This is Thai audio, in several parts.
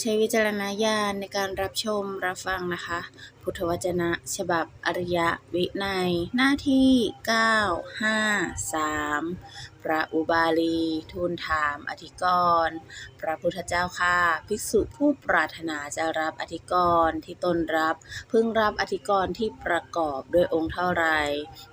ใช้วิจารณญาณในการรับชมรับฟังนะคะ พุทธวจนะ ฉบับอริยวินัย หน้าที่ 9 5 3 พระอุบาลี ทูลถามอธิกรณ์พระพุทธเจ้าค่ะ ภิกษุผู้ปรารถนาจะรับอธิกรณ์ที่ตนรับ พึงรับอธิกรณ์ที่ประกอบด้วยองค์เท่าไร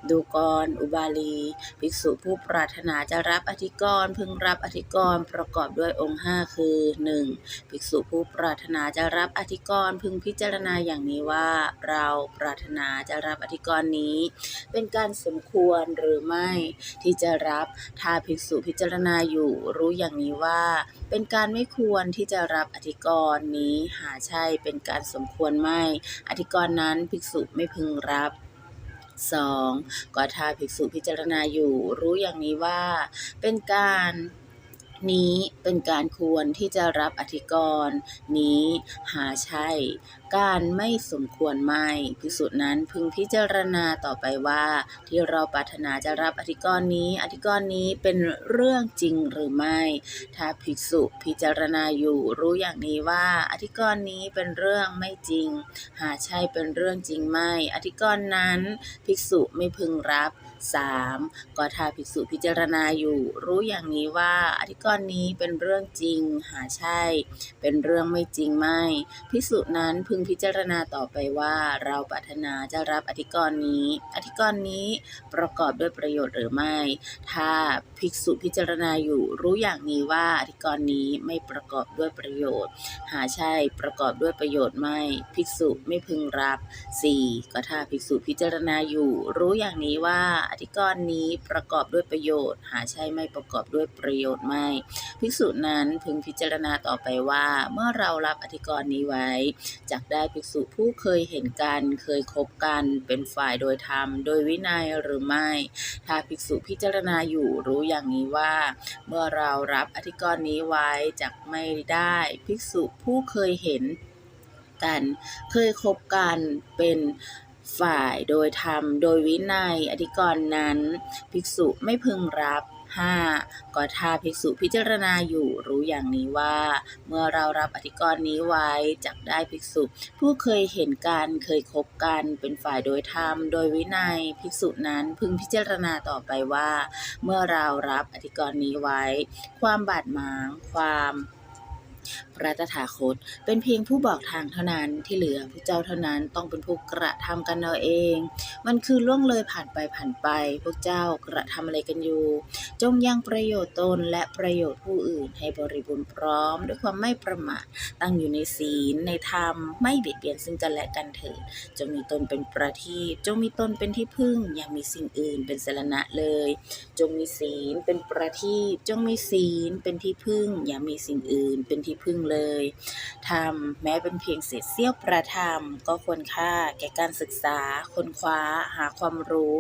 ดูกรอุบาลี ภิกษุผู้ปรารถนาจะรับอธิกรณ์พึงรับอธิกรณ์ประกอบด้วยองค์ห้าคือ 1. ภิกษุผู้ปรารถนาจะรับอธิกรณ์พึงพิจารณาอย่างนี้ว่าเราปรารถนาจะรับอธิกรณ์นี้ เป็นการสมควรหรือไม่ที่จะรับถ้าภิกษุพิจารณาอยู่รู้อย่างนี้ว่า เป็นการไม่ควรที่จะรับอธิกรณ์นี้หาใช่เป็นการสมควรไม่ อธิกรณ์นั้นภิกษุไม่พึงรับ 2. ก็ถ้าภิกษุพิจารณาอยู่รู้อย่างนี้ว่า เป็นการ นี้เป็นการควรที่จะรับอธิกรณ์นี้หาใช่ การไม่สมควรไม่ภิกษุนั้นพึงพิจารณาต่อไปว่า ที่เราปรารถนาจะรับอธิกรณ์นี้ อธิกรณ์นี้เป็นเรื่องจริงหรือไม่ ถ้าภิกษุพิจารณาอยู่รู้อย่างนี้ว่า อธิกรณ์นี้เป็นเรื่องไม่จริง หาใช่เป็นเรื่องจริงไม่ อธิกรณ์นั้น ภิกษุไม่พึงรับ 3. ก็ถ้าภิกษุพิจารณาอยู่รู้อย่างนี้ว่าอธิกรณ์นี้เป็นเรื่องจริงหาใช่ เป็นเรื่องไม่จริงไม่ ภิกษุนั้นพึงพิจารณาต่อไปว่าเราปรารถนาจะรับอธิกรณ์นี้ อธิกรณ์นี้ประกอบด้วยประโยชน์หรือไม่ ถ้าภิกษุพิจารณาอยู่รู้อย่างนี้ว่าอธิกรณ์นี้ไม่ประกอบด้วยประโยชน์ หาใช่ประกอบด้วยประโยชน์ไม่ ภิกษุไม่พึงรับ 4. ก็ถ้าภิกษุพิจารณาอยู่รู้อย่างนี้ว่าอธิกรณ์นี้ประกอบด้วยประโยชน์ หาใช่ไม่ประกอบด้วยประโยชน์ไม่ ภิกษุนั้นพึงพิจารณาต่อไปว่า เมื่อเรารับอธิกรณ์นี้ไว้จักได้ภิกษุผู้เคยเห็นกันเคยคบกันเป็นฝ่ายโดยธรรม โดยวินัยหรือไม่ ถ้าภิกษุพิจารณาอยู่รู้อย่างนี้ว่า เมื่อเรารับอธิกรณ์นี้ไว้จักไม่ได้ภิกษุผู้เคยเห็นกันเคยคบกันเป็น ฝ่ายโดยธรรมโดยวินัยอธิกรณ์นั้น ภิกษุไม่พึงรับ 5. ก็ถ้าภิกษุพิจารณาอยู่รู้อย่างนี้ว่า เมื่อเรารับอธิกรณ์นี้ไว้จักได้ภิกษุ ผู้เคยเห็นกันเคยคบกันเป็นฝ่ายโดยธรรม โดยวินัยภิกษุนั้นพึงพิจารณาต่อไปว่า เมื่อเรารับอธิกรณ์นี้ไว้ ความบาดหมางความ พระตถาคต เป็นเพียงผู้บอกทางเท่านั้นที่เหลือพระเจ้าเท่านั้นต้องเป็นผู้กระทำกันเอาเอง มันคือล่วงเลยผ่านไปผ่านไป พวกเจ้ากระทำอะไรกันอยู่ จงยังประโยชน์ตนและประโยชน์ผู้อื่นให้บริบูรณ์พร้อม ด้วยความไม่ประมาทตั้งอยู่ในศีลในธรรมไม่เบียดเบียนซึ่งกันและกันเถิดจงมีตนเป็นประทีปจงมีตนเป็นที่พึ่งอย่ามีสิ่งอื่นเป็นสรณะเลย จงมีศีลเป็นประทีปจงมีศีลเป็นที่พึ่ง อย่ามีสิ่งอื่นเป็นที่พึ่งเลยธรรมแม้เป็นเพียงเศษเสี้ยวประธรรม ก็ควรค่าแก่การศึกษา ค้นคว้า หาความรู้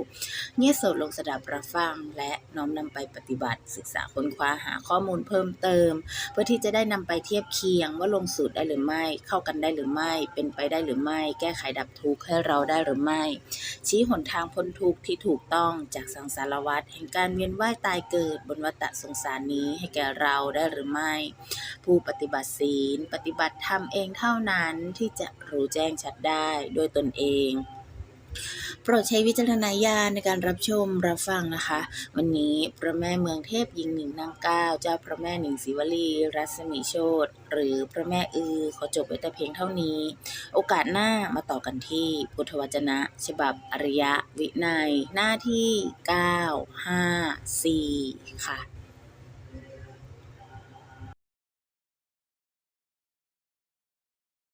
เงี่ยโสดลงสดับรับฟัง และน้อมนำไปปฏิบัติ ศึกษาค้นคว้าหาข้อมูลเพิ่มเติม เพื่อที่จะได้นำไปเทียบเคียงว่าลงสูตรได้หรือไม่ เข้ากันได้หรือไม่ เป็นไปได้หรือไม่ แก้ไขดับทุกข์ให้เราได้หรือไม่ ชี้หนทางพ้นทุกข์ที่ถูกต้องจากสังสารวัฏแห่งการเวียนว่ายตายเกิดบนวัฏสงสารนี้ให้แก่เราได้หรือไม่ ผู้ปฏิบัติศีล ปฏิบัติธรรมเองเท่านั้นที่จะรู้แจ้งชัดได้โดยตนเอง โปรดใช้วิจารณญาณในการรับชมรับฟังนะคะ วันนี้พระแม่เมืองเทพหญิงหนึ่งนางเก้าเจ้าพระแม่หนึ่งศิวลี รัศมีโชตหรือพระแม่อือ ขอจบไว้แต่เพียงเท่านี้ โอกาสหน้ามาต่อกันที่พุทธวจนะ ฉบับอริยวินัย หน้าที่ 9 5 4 ค่ะ